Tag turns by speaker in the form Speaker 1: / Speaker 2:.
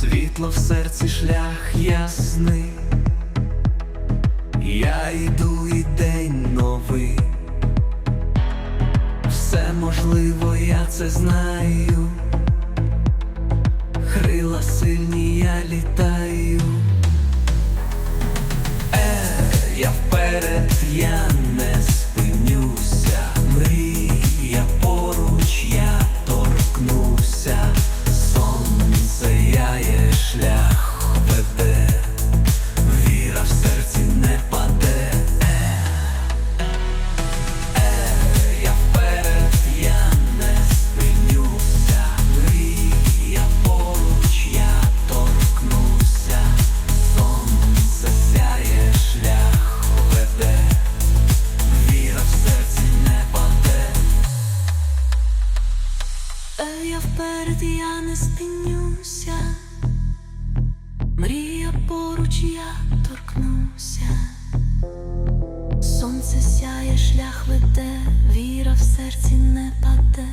Speaker 1: світло в серці шлях ясний. Я йду і день новий. Все можливо, я це знаю. Крила сильні, я літаю. Е, я вперед, я не
Speaker 2: Вперед, я не спинюся, мрія поруч, я торкнуся, сонце сяє, шлях веде, віра в серці не паде.